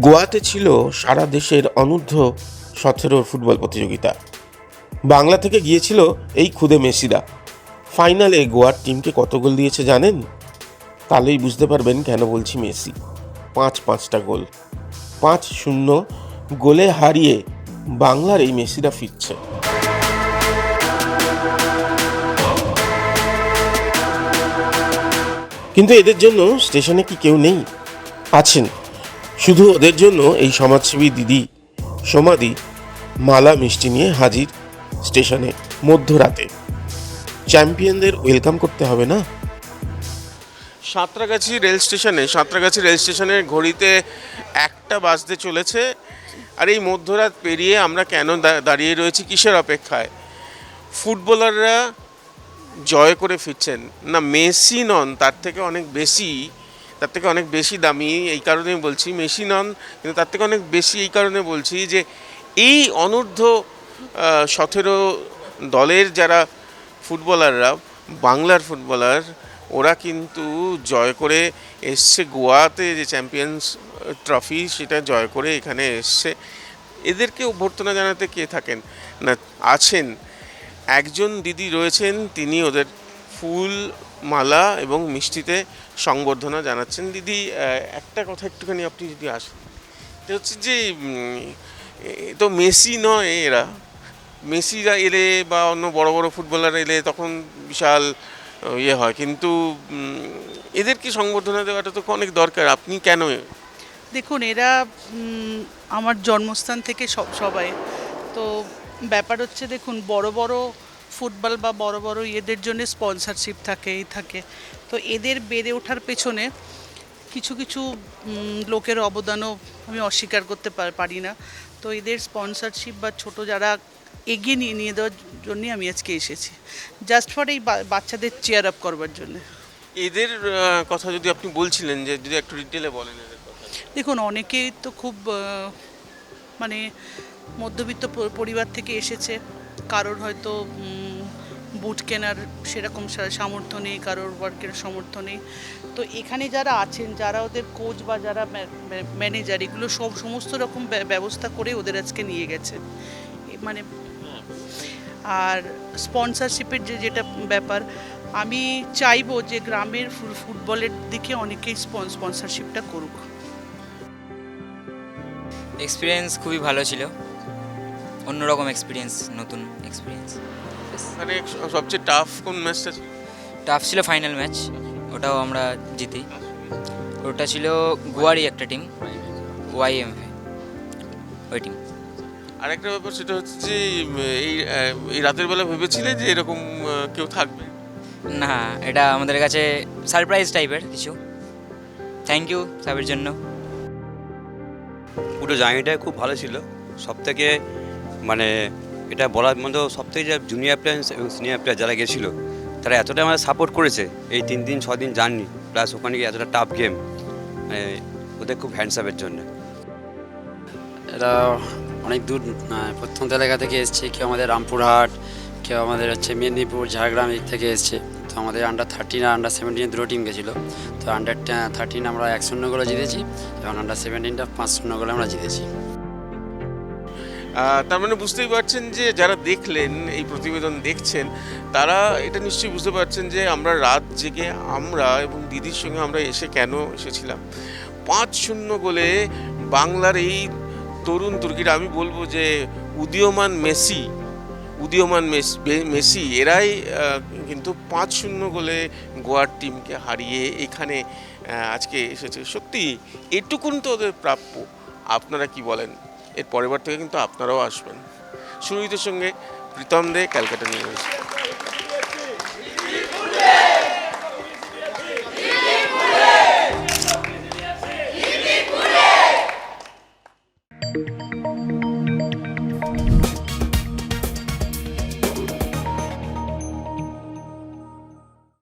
গোয়াতে ছিল সারা দেশের অনূর্ধ্ব সতেরোর ফুটবল প্রতিযোগিতা। বাংলা থেকে গিয়েছিল এই খুদে মেসিরা ফাইনালে গোয়ার টিমকে কত গোল দিয়েছে জানেন? তাহলেই বুঝতে পারবেন কেন বলছি মেসি। পাঁচ পাঁচটা গোল। পাঁচ শূন্য গোলে হারিয়ে বাংলার এই মেসিরা ফিরছে। কিন্তু এদের জন্য স্টেশনে কি কেউ নেই? আছেন। শুধু ওদের জন্য এই সমাজসেবী দিদি সমাধি মালা মিষ্টি নিয়ে হাজির স্টেশনে মধ্যরাতে। চ্যাম্পিয়নদের ওয়েলকাম করতে হবে না? সাঁতরাগাছি রেল স্টেশনে, সাঁতরাগাছি রেল স্টেশনের ঘড়িতে একটা বাজতে চলেছে। আর এই মধ্যরাত পেরিয়ে আমরা কেন দাঁড়িয়ে রয়েছি কিসের অপেক্ষায়? ফুটবলাররা জয় করে ফিরছেন। না, মেসি নন, তার থেকে অনেক বেশি তার থেকে অনেক বেশি দামি, এই কারণে বলছি মেসি নন কিন্তু তার থেকে অনেক বেশি এই কারণে বলছি যে এই অনূর্ধ্ব সতেরো দলের যারা ফুটবলাররা, বাংলার ফুটবলার, ওরা কিন্তু জয় করে এসছে গোয়াতে যে চ্যাম্পিয়ন্স ট্রফি সেটা জয় করে এখানে এসছে। এদেরকে অভ্যর্থনা জানাতে কে থাকেন? না, আছেন। একজন দিদি রয়েছেন, তিনি ওদের ফুল মালা এবং মিষ্টিতে সংবর্ধনা জানাচ্ছেন। দিদি একটা কথা একটুখানি আপনি যদি আসেন, এটা হচ্ছে যে তো মেসি নয় এরা। মেসিরা এলে বা অন্য বড় বড় ফুটবলার এলে তখন বিশাল ইয়ে হয়। কিন্তু এদেরকে সংবর্ধনা দেওয়াটা তো অনেক দরকার। আপনি কেন দেখুন, এরা আমার জন্মস্থান থেকে সব, সবাই। তো ব্যাপার হচ্ছে, দেখুন, বড় বড় ফুটবল বা বড় বড় এদের জন্য স্পন্সরশিপ থাকে এই থাকে। তো এদের বেড়ে ওঠার পেছনে কিছু কিছু লোকের অবদানও আমি অস্বীকার করতে পারি না। তো এদের স্পন্সরশিপ বা ছোট যারা এগিয়ে নিয়ে নিয়ে দেওয়ার জন্যই আমি আজকে এসেছি। জাস্ট ফর এই বাচ্চাদের চেয়ার আপ করবার জন্য। এদের কথা যদি আপনি বলছিলেন যে যদি একটু ডিটেলে বলেন এদের কথা। দেখুন অনেকেই তো খুব মানে মধ্যবিত্ত পরিবার থেকে এসেছে। কারোর হয়তো বুট কেনার সেরকম সামর্থ্য নেই, কারোর ওয়ার্কের সামর্থ্য নেই। তো এখানে যারা আছেন, যারা ওদের কোচ বা যারা ম্যানেজার এগুলো সব সমস্ত রকম ব্য- ব্যবস্থা করে ওদের আজকে নিয়ে গেছে। মানে আর স্পন্সরশিপের যে, যেটা ব্যাপার, আমি চাইব যে গ্রামের ফুটবলের দিকে অনেকেই স্পন্সরশিপটা করুক। এক্সপিরিয়েন্স খুবই ভালো ছিল। অন্যরকম এক্সপিরিয়েন্স নতুন এক্সপিরিয়েন্স মানে সবচেয়ে টাফ কোন ম্যাচটা ছিল? টাফ ছিল ফাইনাল ম্যাচ ওটাও আমরা জিতি। ওটা ছিল গোয়ারই একটা টিম ওয়াইএমএ ওই টিম আরেকটা ব্যাপার সেটা হচ্ছে যে এই এই রাতের বেলা ভেবেছিলে যে এরকম কেউ থাকবে? না এটা আমাদের কাছে সারপ্রাইজ টাইপের কিছু। থ্যাংক ইউ সাবের জন্য। পুরো জার্নিটাই খুব ভালো ছিল। সব থেকে মানে এটা বলার মতো সবথেকে যে জুনিয়র প্লেয়ার এবং সিনিয়র প্লেয়ার যারা গেছিল, তারা এতটা আমাদের সাপোর্ট করেছে এই তিন দিন ছ দিন জার্নি প্লাস ওখানে গিয়ে এতটা টাফ গেম মানে ওদের খুব হ্যান্ডসাপের জন্য। এরা অনেক দূর প্রত্যন্ত এলাকা থেকে এসছে। কেউ আমাদের রামপুরহাট, কেউ আমাদের হচ্ছে মেদিনীপুর, ঝাড়গ্রাম এদিক থেকে এসছে। তো আমাদের আন্ডার থার্টিন আর আন্ডার সেভেন্টিন দুটো টিম গেছিল। তো আন্ডার থার্টিন আমরা এক শূন্য গোলে জিতেছি এবং আন্ডার সেভেন্টিনটা পাঁচ শূন্য গোলে আমরা জিতেছি। তার মানে বুঝতেই পারছেন যে যারা দেখলেন, এই প্রতিবেদন দেখছেন, তারা এটা নিশ্চয়ই বুঝতে পারছেন যে আমরা রাত জেগে আমরা এবং দিদির সঙ্গে আমরা এসে কেন এসেছিলাম? পাঁচ শূন্য গোলে বাংলার এই তরুণ তুর্কিরা, আমি বলব যে উদীয়মান মেসি উদীয়মান মেসি এরাই কিন্তু পাঁচ শূন্য গোলে গোয়ার টিমকে হারিয়ে এখানে আজকে এসেছে। সত্যি, এটুকুন তো ওদের প্রাপ্য। আপনারা কি বলেন? এর পরেরবার থেকে কিন্তু আপনারাও আসবেন। সুরজিতের সঙ্গে প্রীতম দে ক্যালকাটা নিয়ে